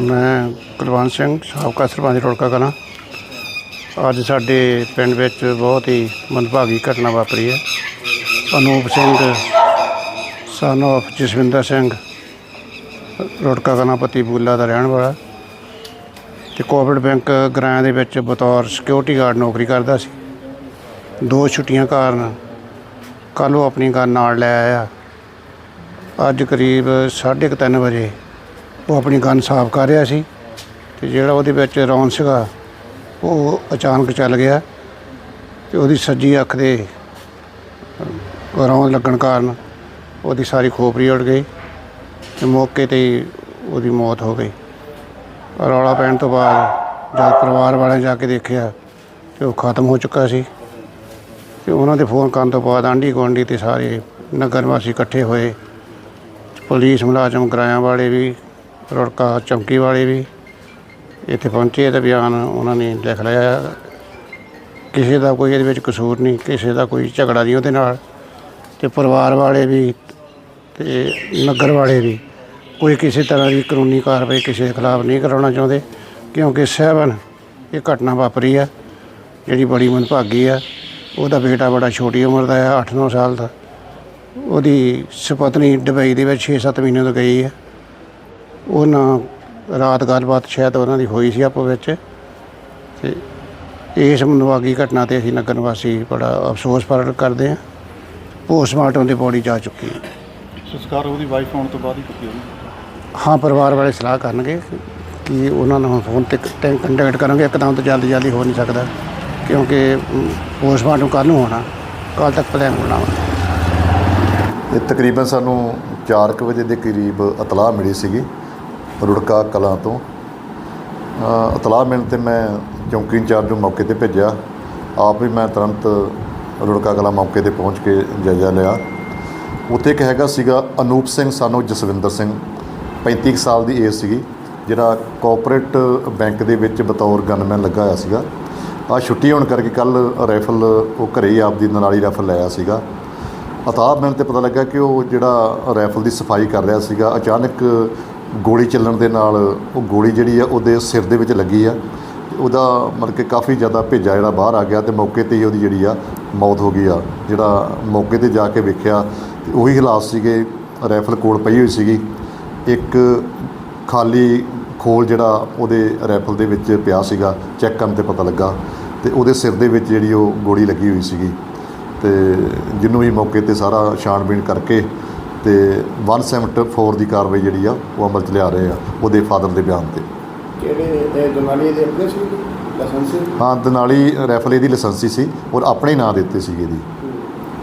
ਮੈਂ ਕੁਲਵੰਤ ਸਿੰਘ, ਸਾਬਕਾ ਸਰਪੰਚ ਰੋੜਕਾ ਕਲਾਂ। ਅੱਜ ਸਾਡੇ ਪਿੰਡ ਵਿੱਚ ਬਹੁਤ ਹੀ ਮੰਦਭਾਗੀ ਘਟਨਾ ਵਾਪਰੀ ਹੈ। ਅਨੂਪ ਸਿੰਘ ਸਨ of ਜਸਵਿੰਦਰ ਸਿੰਘ, ਰੋੜਕਾ ਕਲਾਂ ਪਤੀ ਬੂਲਾ ਦਾ ਰਹਿਣ ਵਾਲਾ। ਤੇ ਕੋਵਿਡ ਬੈਂਕ ਗ੍ਰਾਂ ਦੇ ਵਿੱਚ ਬਤੌਰ ਸਿਕਿਉਰਿਟੀ ਗਾਰਡ ਨੌਕਰੀ ਕਰਦਾ ਸੀ। ਦੋ ਛੁੱਟੀਆਂ ਕਾਰਨ ਕੱਲ੍ਹ ਉਹ ਆਪਣੀ ਗਨ ਨਾਲ ਲੈ ਆਇਆ। ਅੱਜ ਕਰੀਬ 3:30 ਵਜੇ ਉਹ ਆਪਣੀ ਗਨ ਸਾਫ਼ ਕਰ ਰਿਹਾ ਸੀ ਤੇ ਜਿਹੜਾ ਉਹਦੇ ਵਿੱਚ ਰੌਣ ਸੀਗਾ, ਉਹ ਅਚਾਨਕ ਚੱਲ ਗਿਆ ਤੇ ਉਹਦੀ ਸੱਜੀ ਅੱਖ ਦੇ ਰੌਣ ਲੱਗਣ ਕਾਰਨ ਉਹਦੀ ਸਾਰੀ ਖੋਪਰੀ ਉੜ ਗਈ ਤੇ ਮੌਕੇ ਤੇ ਉਹਦੀ ਮੌਤ ਹੋ ਗਈ। ਰੌਲਾ ਪੈਣ ਤੋਂ ਬਾਅਦ ਜਦ ਪਰਿਵਾਰ ਵਾਲਿਆਂ ਜਾ ਕੇ ਦੇਖਿਆ ਤੇ ਉਹ ਖਤਮ ਹੋ ਚੁੱਕਾ ਸੀ ਤੇ ਉਹਨਾਂ ਦੇ ਫੋਨ ਕਰਨ ਤੋਂ ਬਾਅਦ ਆਂਢੀ ਗੁਆਂਢੀ ਤੇ ਸਾਰੇ ਨਗਰ ਵਾਸੀ ਇਕੱਠੇ ਹੋਏ, ਪੁਲਿਸ ਮੁਲਾਜ਼ਮ ਗਰਾਇਆਂ ਵਾਲੇ ਵੀ ਰੁੜਕਾ ਚੌਂਕੀ ਵਾਲੇ ਵੀ ਇੱਥੇ ਪਹੁੰਚੇ ਤੇ ਬਿਆਨ ਉਹਨਾਂ ਨੇ ਲਿਖ ਲਿਆ। ਕਿਸੇ ਦਾ ਕੋਈ ਇਹਦੇ ਵਿੱਚ ਕਸੂਰ ਨਹੀਂ, ਕਿਸੇ ਦਾ ਕੋਈ ਝਗੜਾ ਨਹੀਂ ਉਹਦੇ ਨਾਲ। ਤੇ ਪਰਿਵਾਰ ਵਾਲੇ ਵੀ ਤੇ ਨਗਰ ਵਾਲੇ ਵੀ ਕੋਈ ਕਿਸੇ ਤਰ੍ਹਾਂ ਦੀ ਕਾਨੂੰਨੀ ਕਾਰਵਾਈ ਕਿਸੇ ਦੇ ਖਿਲਾਫ ਨਹੀਂ ਕਰਾਉਣਾ ਚਾਹੁੰਦੇ, ਕਿਉਂਕਿ ਸਹਿਬਨ ਇਹ ਘਟਨਾ ਵਾਪਰੀ ਆ, ਜਿਹੜੀ ਬੜੀ ਮਨਭਾਗੀ ਆ। ਉਹਦਾ ਬੇਟਾ ਬੜਾ ਛੋਟੀ ਉਮਰ ਦਾ ਆ 8-9 ਸਾਲ ਦਾ। ਉਹਦੀ ਸੁਪਤਨੀ ਦੁਬਈ ਦੇ ਵਿੱਚ 6-7 ਮਹੀਨੇ ਤੋਂ ਗਈ ਹੈ ਉਹਨਾਂ ਰਾਤ ਗੱਲਬਾਤ ਸ਼ਾਇਦ ਉਹਨਾਂ ਦੀ ਹੋਈ ਸੀ ਆਪੋ ਵਿੱਚ। ਤੇ ਇਸ ਮਨਵਾਗੀ ਘਟਨਾ ਤੇ ਅਸੀਂ ਨਗਰ ਨਿਵਾਸੀ ਬੜਾ ਅਫਸੋਸ ਪ੍ਰਗਟ ਕਰਦੇ ਹਾਂ। ਪੋਸਟਮਾਰਟਮ ਦੀ ਬੋਡੀ ਜਾ ਚੁੱਕੀ ਹੈ। ਸੰਸਕਾਰ ਉਹਦੀ ਵਾਈਫ ਆਉਣ ਤੋਂ ਬਾਅਦ ਹੀ ਕੀਤੀ ਉਹਨੇ ਹਾਂ ਪਰਿਵਾਰ ਵਾਲੇ ਸਲਾਹ ਕਰਨਗੇ ਕਿ ਉਹਨਾਂ ਨੂੰ ਫੋਨ ਤੇ ਕੰਟੈਕਟ ਕਰਾਂਗੇ। ਇੱਕਦਮ ਤਾਂ ਜਲਦੀ ਜਲਦੀ ਹੋ ਨਹੀਂ ਸਕਦਾ ਕਿਉਂਕਿ ਪੋਸਟਮਾਰਟਮ ਕੱਲ੍ਹ ਨੂੰ ਹੋਣਾ। ਕੱਲ੍ਹ ਤੱਕ ਪਲਾਨ ਹੋਣਾ ਇਹ ਤਕਰੀਬਨ ਸਾਨੂੰ 4:00 ਵਜੇ ਦੇ ਕਰੀਬ ਇਤਲਾਹ ਮਿਲੀ ਸੀਗੀ। ਰੁੜਕਾ ਕਲਾਂ ਤੋਂ। ਅ, ਇਤਲਾਹ ਮਿਲਣ ਤੇ ਮੈਂ ਚੌਂਕੀ ਇੰਚਾਰਜ ਨੂੰ ਮੌਕੇ ਤੇ ਭੇਜਿਆ। ਆਪ ਵੀ ਮੈਂ ਤੁਰੰਤ ਰੁੜਕਾ ਕਲਾਂ ਮੌਕੇ ਤੇ ਪਹੁੰਚ ਕੇ ਜਾਇਜ਼ਾ ਲਿਆ। ਉੱਥੇ ਇੱਕ ਹੈਗਾ ਸੀਗਾ ਅਨੂਪ ਸਿੰਘ ਸਾਨੂੰ ਜਸਵਿੰਦਰ ਸਿੰਘ 35 ਕੁ ਸਾਲ ਦੀ ਏਜ ਸੀਗੀ ਜਿਹੜਾ ਕੋਆਪਰੇਟ ਬੈਂਕ ਦੇ ਵਿੱਚ ਬਤੌਰ ਗਨਮੈਨ ਲੱਗਾ ਹੋਇਆ ਸੀਗਾ। ਆ ਛੁੱਟੀ ਹੋਣ ਕਰਕੇ ਕੱਲ ਰਾਈਫਲ ਉਹ ਘਰੇ ਹੀ ਆਪਦੀ ਨਾਲੀ ਰਾਈਫਲ ਲਾਇਆ ਸੀਗਾ। ਅਤਾਬ ਮੈਨੂੰ ਤੇ ਪਤਾ ਲੱਗਾ ਕਿ ਉਹ ਜਿਹੜਾ ਰਾਈਫਲ ਦੀ ਸਫ਼ਾਈ ਕਰ ਰਿਹਾ ਸੀਗਾ ਅਚਾਨਕ ਗੋਲੀ ਚੱਲਣ ਦੇ ਨਾਲ ਉਹ ਗੋਲੀ ਜਿਹੜੀ ਆ ਉਹਦੇ ਸਿਰ ਦੇ ਵਿੱਚ ਲੱਗੀ ਆ। ਉਹਦਾ ਮਤਲਬ ਕਿ ਕਾਫੀ ਜ਼ਿਆਦਾ ਭੇਜਾ ਜਿਹੜਾ ਬਾਹਰ ਆ ਗਿਆ ਤੇ ਮੌਕੇ ਤੇ ਹੀ ਉਹਦੀ ਜਿਹੜੀ ਆ ਮੌਤ ਹੋ ਗਈ ਆ। ਜਿਹੜਾ ਮੌਕੇ ਤੇ ਜਾ ਕੇ ਵੇਖਿਆ ਤੇ ਉਹੀ ਹਾਲਾਤ ਸੀਗੇ, ਰਾਈਫਲ ਕੋਲ ਪਈ ਹੋਈ ਸੀਗੀ। ਇੱਕ ਖਾਲੀ ਖੋਲ ਜਿਹੜਾ ਉਹਦੇ ਰਾਈਫਲ ਦੇ ਵਿੱਚ ਪਿਆ ਸੀਗਾ, ਚੈੱਕ ਕਰਨ ਤੇ ਪਤਾ ਲੱਗਾ ਤੇ ਉਹਦੇ ਸਿਰ ਦੇ ਵਿੱਚ ਜਿਹੜੀ ਉਹ ਗੋਲੀ ਲੱਗੀ ਹੋਈ ਸੀਗੀ। ਤੇ ਜਿਹਨੂੰ ਵੀ ਮੌਕੇ ਤੇ ਸਾਰਾ ਛਾਣਬੀਣ ਕਰਕੇ ਤੇ 174 ਦੀ ਕਾਰਵਾਈ ਜਿਹੜੀ ਆ ਉਹ ਅਮਲ ਚ ਲਿਆ ਰਹੇ ਆ ਉਹਦੇ ਫਾਦਰ ਦੇ ਬਿਆਨ ਤੇ। ਕਿਹੜੇ ਇਹ ਦੁਨਾਲੀ ਦੇ ਆਪਣੇ ਸੀ? ਲਾਇਸੈਂਸ ਹਾਂ ਦਨਾਲੀ ਰਾਈਫਲ ਇਹਦੀ ਲਾਇਸੈਂਸੀ ਸੀ ਔਰ ਆਪਣੇ ਨਾਂ ਦੇ ਉੱਤੇ ਸੀਗੀ ਇਹਦੀ।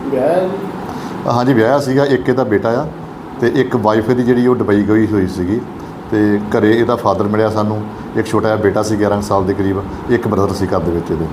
ਵਿਆਹ? ਹਾਂਜੀ ਵਿਆਹਿਆ ਸੀਗਾ ਇੱਕ ਇਹਦਾ ਬੇਟਾ ਆ ਤੇ ਇੱਕ ਵਾਈਫ ਇਹਦੀ ਜਿਹੜੀ ਉਹ ਦੁਬਈ ਗਈ ਹੋਈ ਸੀਗੀ ਤੇ ਘਰੇ ਇਹਦਾ ਫਾਦਰ ਮਿਲਿਆ ਸਾਨੂੰ ਇੱਕ ਛੋਟਾ ਜਿਹਾ ਬੇਟਾ ਸੀ 11 ਸਾਲ ਦੇ ਕਰੀਬ ਇੱਕ ਬ੍ਰਦਰ ਸੀ ਘਰ ਦੇ ਵਿੱਚ ਇਹਦੇ।